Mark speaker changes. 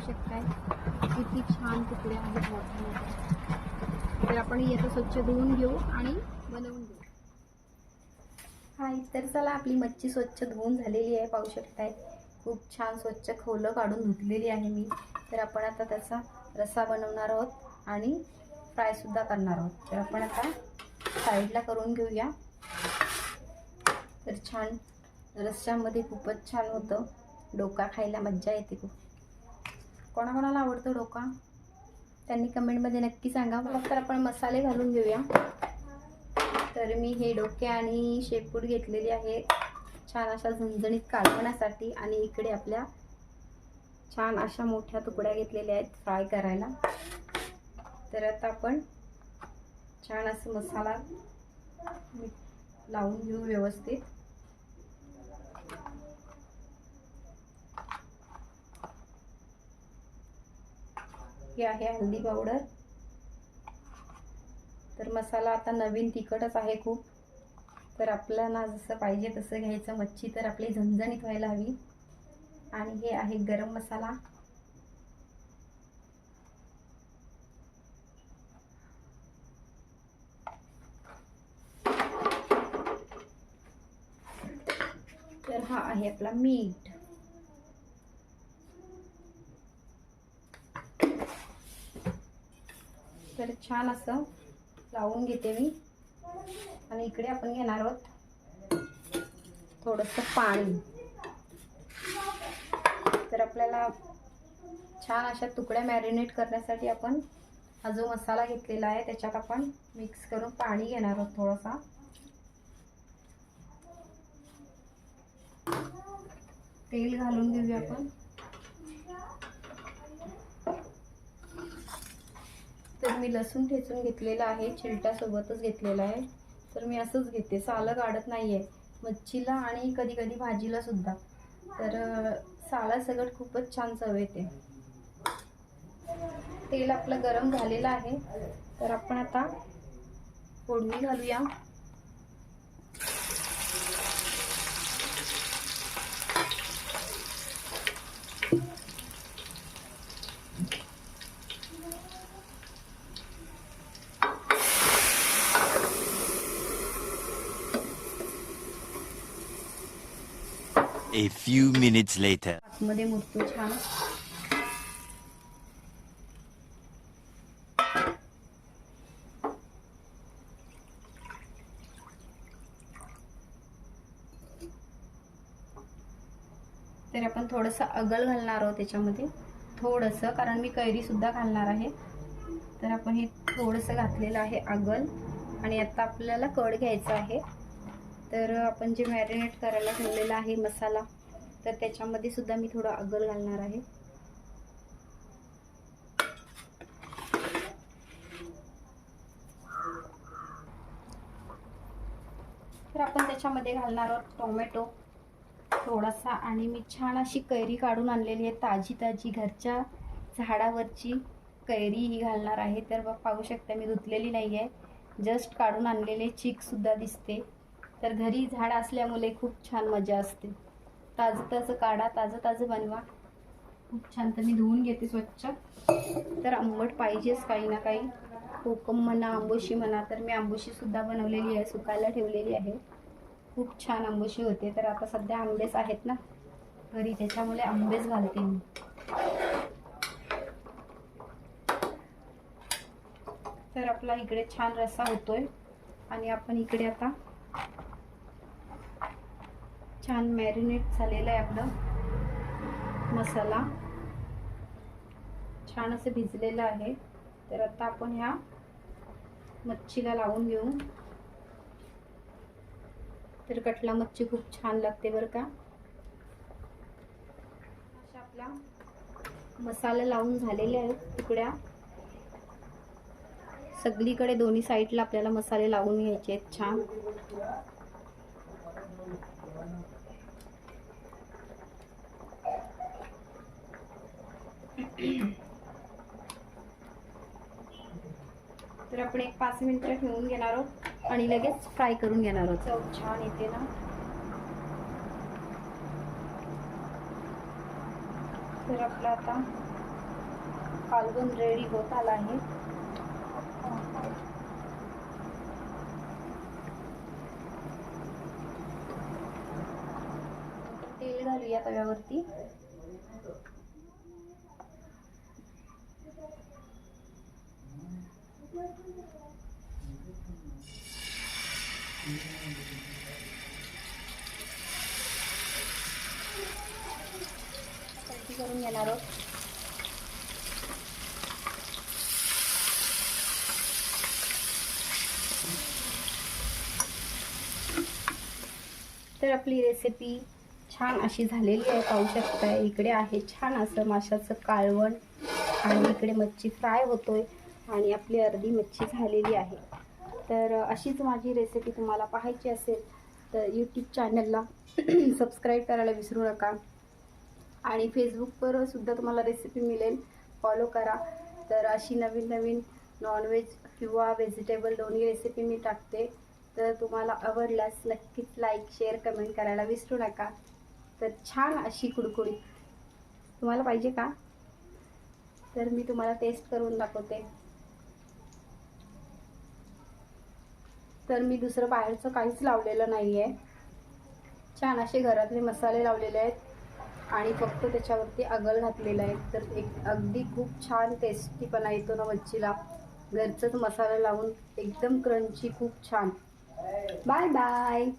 Speaker 1: शकताय. किती छान तुकडे आहेत मोठे मोठे तर आपण याचं स्वच्छ धुवून घेऊ आणि बनवून घेऊ. हाय तर चला आपली मच्छी स्वच्छ धुवून झालेली आहे पाहू शकताय. खूप छान स्वच्छ खोलं काढून धुतलेली आहे मी. तर आपण आता त्याचा रस्सा बनवणार आहोत आणि फ्रायसुद्धा करणार आहोत. तर आपण आता साईडला करून घेऊया. तर छान रस्स्यामध्ये खूपच छान होतं. डोका खायला मज्जा येते खूप. कोणाकोणाला आवडतो डोका? त्यांनी कमेंटमध्ये नक्की सांगा. मग तर आपण मसाले घालून घेऊया. तर मी हे डोके आणि शेपूट घेतलेली आहे. छान अशा झणझणीत काढवण्यासाठी आणि इकडे आपल्या छान अशा मोठ्या तुकड्या घेतलेल्या आहेत फ्राय करायला. तर आता आपण छान असं मसाला लावून घेऊ व्यवस्थित. हे आहे हल्दी पावडर. तर मसाला आता नवीन तिखटच आहे खूप. तर आपल्याला जसं पाहिजे तसं घ्यायचं. मच्छी तर आपली झणझणीत व्हायला हवी. आणि हे आहे गरम मसाला. तर हा आहे आपला मीठ. तर छान असं लावून घेते मी. आणि इकडे आपण घेणार आहोत थोडंसं पाणी. तर आपल्याला छान अशा तुकड्या मॅरिनेट करण्यासाठी आपण हा जो मसाला घेतलेला आहे त्याच्यात आपण मिक्स करून पाणी घेणार आहोत थोडासा. तेल घालून घेऊया आपण. तर मी लसूण ठेचून घेतलेला आहे चिलट्यासोबतच घेतलेला आहे. तर मी असंच घेते सालं काढत नाही आहे मच्छीला आणि कधी कधी भाजीला सुद्धा. तर अं, सालासकट खूपच छान चव येते. तेल आपलं गरम झालेलं आहे. तर आपण आता फोडणी घालूया.
Speaker 2: A few minutes later.
Speaker 1: आतमध्ये मुरतो छान. तर आपण थोडंसं अगल घालणार आहोत त्याच्यामध्ये. थोडंसं कारण मी कैरी सुद्धा घालणार आहे. तर आपण हे थोडंसं घातलेलं आहे अगल. आणि आता आपल्याला कड घ्यायचा आहे. तर आपण जे मॅरिनेट करायला ठेवलेला आहे मसाला तर त्याच्यामध्ये सुद्धा मी थोडं अगल घालणार आहे. तर आपण त्याच्यामध्ये घालणार आहोत टोमॅटो थोडासा आणि मी छान अशी कैरी काढून आणलेली आहे ताजी ताजी. घरच्या झाडावरची कैरी ही घालणार आहे. तर बघ पाहू शकता मी धुतलेली नाही आहे जस्ट काढून आणलेले चीकसुद्धा दिसते. तर घरी झाड असल्यामुळे खूप छान मजा असते. ताजं ताजं काढा ताजं ताजं बनवा. खूप छान. तर मी धुवून घेते स्वच्छ. तर आंबट पाहिजेच काही ना काही. कोकम म्हणा आंबोशी म्हणा तर मी आंबोशीसुद्धा बनवलेली आहे सुकायला ठेवलेली आहे. खूप छान आंबोशी होते. तर आता सध्या आंबेच आहेत ना. घरी त्याच्यामुळे आंबेच घालते मी. तर आपला इकडे छान रस्सा होतोय. आणि आपण इकडे आता छान मॅरिनेट झालेलं आहे आपलं. मसाला. छान असं भिजलेलं आहे. तर आता आपण ह्या मच्छीला लावून घेऊ. तर कटला मच्छी खूप छान लागते बरं का. अशा आपला मसाला लावून झालेले आहेत तुकड्या. सगळीकडे दोन्ही साईडला आपल्याला मसाले लावून घ्यायचे आहेत छान. तर आपण एक पाच मिनिटं ठेवून घेणार आहोत आणि लगेच फ्राय करून घेणार आहोत. चव छान येते ना. तर आपलं आता कालवण रेडी होत आला आहे. तेल घालूया तव्यावरती. करून घेणार आहोत. तर आपली रेसिपी छान अशी झालेली आहे. पाहू शकता इकडे आहे छान असं माशाचं काळवण आणि इकडे मच्छी फ्राय होतोय. आणि आपली अर्धी मच्छी झालेली आहे. तर अशीच माझी रेसिपी तुम्हाला पाहायची असेल तर यूट्यूब चॅनलला सबस्क्राईब करायला विसरू नका. आणि फेसबुकवर सुद्धा तुम्हाला रेसिपी मिळेल. फॉलो करा. तर अशी नवीन नवीन नॉनव्हेज किंवा व्हेजिटेबल दोन्ही रेसिपी मी टाकते. तर तुम्हाला आवडल्यास नक्कीच लाईक शेअर कमेंट करायला विसरू नका. तर छान अशी कुडकुडी तुम्हाला पाहिजे का? तर मी तुम्हाला टेस्ट करून दाखवते. तर मी दुसरं बाहेरचं काहीच लावलेलं नाही आहे छान असे घरातले मसाले लावलेले आहेत. आणि फक्त त्याच्यावरती अगल घातलेलं आहे. तर एक अगदी खूप छान टेस्टीपणा येतो ना मच्छीला. घरचंच मसाला लावून एकदम क्रंची खूप छान. Bye bye